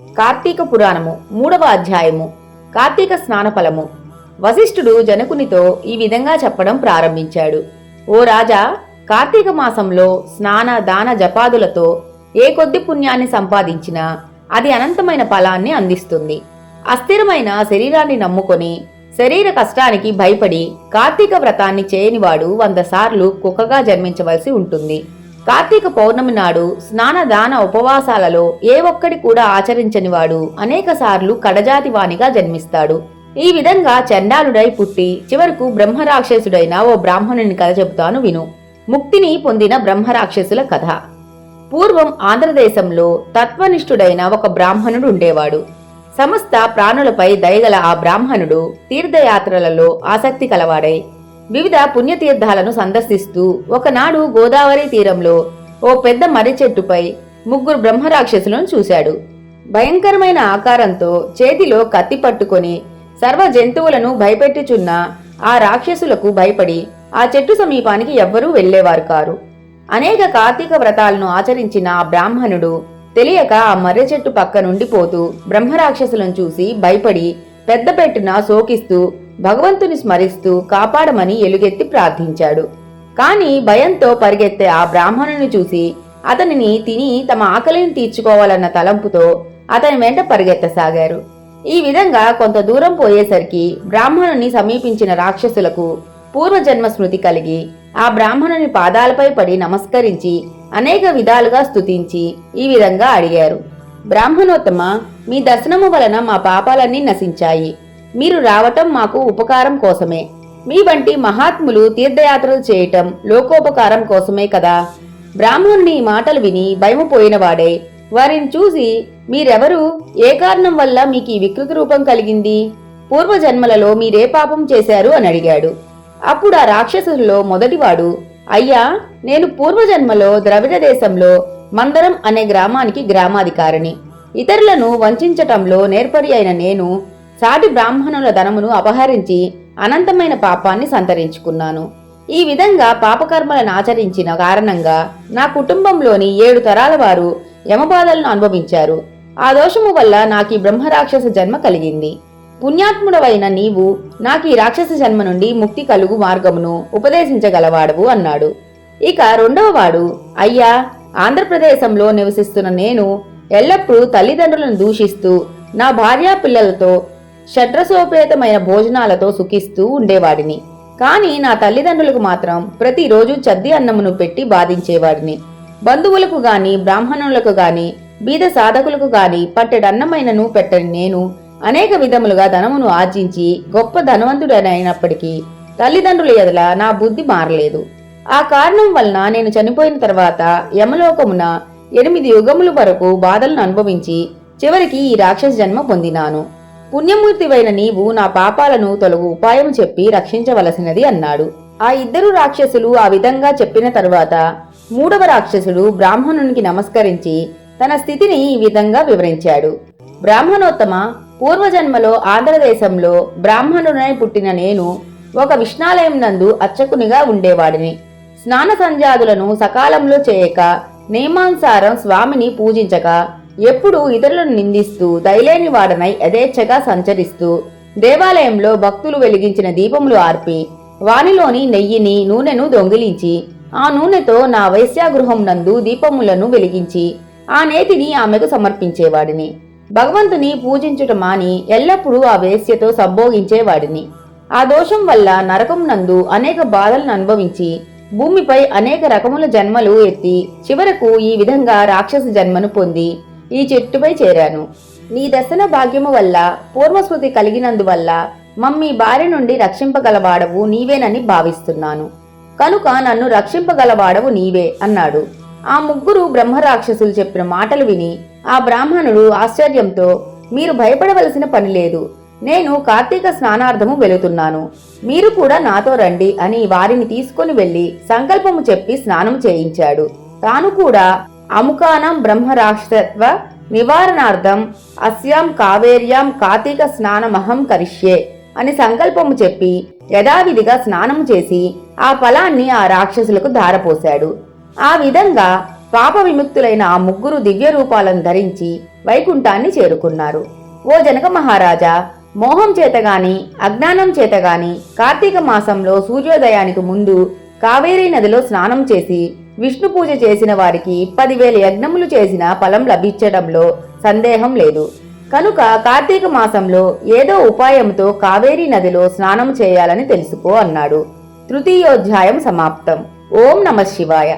కార్తీక పురాణము మూడవ అధ్యాయము. కార్తీక స్నానఫలము. వశిష్ఠుడు జనకునితో ఈ విధంగా చెప్పడం ప్రారంభించాడు. ఓ రాజా కార్తీక మాసంలో స్నాన దాన జపాదులతో ఏ కొద్ది పుణ్యాన్ని సంపాదించినా అది అనంతమైన ఫలాన్ని అందిస్తుంది. అస్థిరమైన శరీరాన్ని నమ్ముకొని శరీర కష్టానికి భయపడి కార్తీక వ్రతాన్ని చేయనివాడు వంద సార్లు కుక్కగా జన్మించవలసి ఉంటుంది. కార్తీక పౌర్ణమి నాడు స్నాన దాన ఉపవాసాలలో ఏ ఒక్కడి కూడా ఆచరించని వాడు అనేక సార్లు కడజాతి వానిగా జన్మిస్తాడు. ఈ విధంగా చండాలుడై పుట్టి చివరకు బ్రహ్మరాక్షసుడైన ఓ బ్రాహ్మణుని కథ చెబుతాను విను. ముక్తిని పొందిన బ్రహ్మరాక్షసుల కథ. పూర్వం ఆంధ్రదేశంలో తత్వనిష్ఠుడైన ఒక బ్రాహ్మణుడు ఉండేవాడు. సమస్త ప్రాణులపై దయగల ఆ బ్రాహ్మణుడు తీర్థయాత్రలలో ఆసక్తి కలవాడై వివిధ పుణ్యతీర్థాలను సందర్శిస్తూ ఒకనాడు గోదావరి తీరంలో ఓ పెద్ద మర్రి చెట్టుపై ముగ్గురు బ్రహ్మరాక్షసులను చూశాడు. భయంకరమైన ఆకారంతో చేతిలో కత్తి పట్టుకొని సర్వ జంతువులను భయపెట్టుచున్న ఆ రాక్షసులకు భయపడి ఆ చెట్టు సమీపానికి ఎవ్వరూ వెళ్ళేవారు కారు. అనేక కార్తీక వ్రతాలను ఆచరించిన ఆ బ్రాహ్మణుడు తెలియక ఆ మర్రి చెట్టు పక్క నుండి పోతూ బ్రహ్మరాక్షసులను చూసి భయపడి పెద్ద పెట్టున శోకిస్తూ భగవంతుని స్మరిస్తూ కాపాడమని ఎలుగెత్తి ప్రార్థించాడు. కాని భయంతో పరిగెత్తే ఆ బ్రాహ్మణుని చూసి అతనిని తిని తమ ఆకలిని తీర్చుకోవాలన్న తలంపుతో అతని వెంట పరిగెత్తసాగారు. ఈ విధంగా కొంత దూరం పోయేసరికి బ్రాహ్మణుని సమీపించిన రాక్షసులకు పూర్వజన్మ స్మృతి కలిగి ఆ బ్రాహ్మణుని పాదాలపై పడి నమస్కరించి అనేక విధాలుగా స్తుతించి ఈ విధంగా అడిగారు. బ్రాహ్మణోత్తమ మీ దర్శనము వలన మా పాపాలన్నీ నశించాయి. మీరు రావటం మాకు ఉపకారం కోసమే. మీ వంటి మహాత్ములు తీర్థయాత్రలు చేయటం లోకోపకారం కోసమే కదా. బ్రాహ్మణుని ఈ మాటలు విని భయముపోయినవాడే. వారిని చూసి మీరెవరు? ఏ కారణం వల్ల మీకు ఈ వికృతి రూపం కలిగింది? పూర్వజన్మలలో మీరే పాపం చేశారు అని అడిగాడు. అప్పుడు ఆ రాక్షసుల్లో మొదటివాడు అయ్యా నేను పూర్వజన్మలో ద్రవిడ దేశంలో మందరం అనే గ్రామానికి గ్రామాధికారిని. ఇతరులను వంచటంలో నేర్పరి అయిన నేను సాటి బ్రాహ్మణుల ధనమును అపహరించి అనంతమైన పాపాన్ని సంతరించుకున్నాను. ఈ విధంగా పాపకర్మలను ఆచరించిన కారణంగా నా కుటుంబంలోని ఏడు తరాల వారు యమబాధలను అనుభవించారు. ఆ దోషము వల్ల నాకు ఈ బ్రహ్మరాక్షస జన్మ కలిగింది. పుణ్యాత్ముడవైన నీవు నాకు ఈ రాక్షస జన్మ నుండి ముక్తి కలుగు మార్గమును ఉపదేశించగలవాడవు అన్నాడు. ఇక రెండవ వాడు అయ్యా ఆంధ్రప్రదేశంలో నివసిస్తున్న నేను ఎల్లప్పుడూ తల్లిదండ్రులను దూషిస్తూ నా భార్యా పిల్లలతో షడ్రసోపేతమైన భోజనాలతో సుఖిస్తూ ఉండేవాడిని. కాని నా తల్లిదండ్రులకు మాత్రం ప్రతిరోజు చద్ది అన్నమును పెట్టి బాధించేవాడిని. బంధువులకు గాని బ్రాహ్మణులకు గాని బీద సాధకులకు గాని పట్టెడన్నమైనను పెట్టని నేను అనేక విధములుగా ధనమును ఆర్జించి గొప్ప ధనవంతుడనైనప్పటికీ తల్లిదండ్రుల ఎదల నా బుద్ధి మారలేదు. ఆ కారణం వలన నేను చనిపోయిన తర్వాత యమలోకమున ఎనిమిది యుగముల వరకు బాధలను అనుభవించి చివరికి ఈ రాక్షస జన్మ పొందినాను. పుణ్యమూర్తివైన నీవు నా పాపాలను తొలగు ఉపాయం చెప్పి రక్షించవలసినది అన్నాడు. ఆ ఇద్దరు రాక్షసులు ఆ విధంగా చెప్పిన తరువాత మూడవ రాక్షసుడు బ్రాహ్మణునికి నమస్కరించి తన స్థితిని ఈ విధంగా వివరించాడు. బ్రాహ్మణోత్తమ పూర్వజన్మలో ఆంధ్రదేశంలో బ్రాహ్మణుడై పుట్టిన నేను ఒక విష్ణాలయం నందు అర్చకునిగా ఉండేవాడిని. స్నాన సంధ్యాదులను సకాలంలో చేయక నియమానుసారం స్వామిని పూజించక ఎప్పుడూ ఇతరులను నిందిస్తూ దయలేని వాడనై యథేచ్ఛగా సంచరిస్తూ దేవాలయంలో భక్తులు వెలిగించిన దీపములు ఆర్పి వానిలోని నెయ్యిని నూనెను దొంగిలించి ఆ నూనెతో నా వైశ్యాగృహం నందు దీపములను వెలిగించి ఆ నేతిని ఆమెకు సమర్పించేవాడిని. భగవంతుని పూజించుట మాని ఎల్లప్పుడూ ఆ వేశ్యతో సంభోగించేవాడిని. ఆ దోషం వల్ల నరకం నందు అనేక బాధలను అనుభవించి భూమిపై అనేక రకముల జన్మలు ఎత్తి చివరకు ఈ విధంగా రాక్షస జన్మను పొంది ఈ చెట్టుపై చేరాను. నీ దర్శన భాగ్యము వల్ల పూర్వస్మృతి కలిగినందువల్ల మమ్మీ భార్య నుండి రక్షింపగలవాడవు నీవేనని భావిస్తున్నాను. కనుక నన్ను రక్షింపగలవాడవు నీవే అన్నాడు. ఆ ముగ్గురు బ్రహ్మరాక్షసులు చెప్పిన మాటలు విని ఆ బ్రాహ్మణుడు ఆశ్చర్యంతో మీరు భయపడవలసిన పని లేదు. నేను కార్తీక స్నానార్థము వెళుతున్నాను. మీరు కూడా నాతో రండి అని వారిని తీసుకుని వెళ్ళి సంకల్పము చెప్పి స్నానం చేయించాడు. తాను కూడా అముకానం బ్రహ్మరాష్ట్రత్వ నివారణార్థం అస్యాం కావేర్యాం కార్తీక స్నానమహం కరిష్యే అని సంకల్పము చెప్పి యథావిధిగా స్నానం చేసి ఆ ఫలాన్ని ఆ రాక్షసులకు ధారపోశాడు. ఆ విధంగా పాప విముక్తులైన ఆ ముగ్గురు దివ్య రూపాలను ధరించి వైకుంఠాన్ని చేరుకున్నారు. ఓ జనక మహారాజా మోహం చేతగాని అజ్ఞానం చేతగాని కార్తీక మాసంలో సూర్యోదయానికి ముందు కావేరీ నదిలో స్నానం చేసి విష్ణు పూజ చేసిన వారికి పదివేల యజ్ఞములు చేసిన ఫలం లభించడంలో సందేహం లేదు. కనుక కార్తీక మాసంలో ఏదో ఉపాయంతో కావేరీ నదిలో స్నానం చేయాలని తెలుసుకో అన్నాడు. తృతీయోధ్యాయం సమాప్తం. ఓం నమ శివాయ.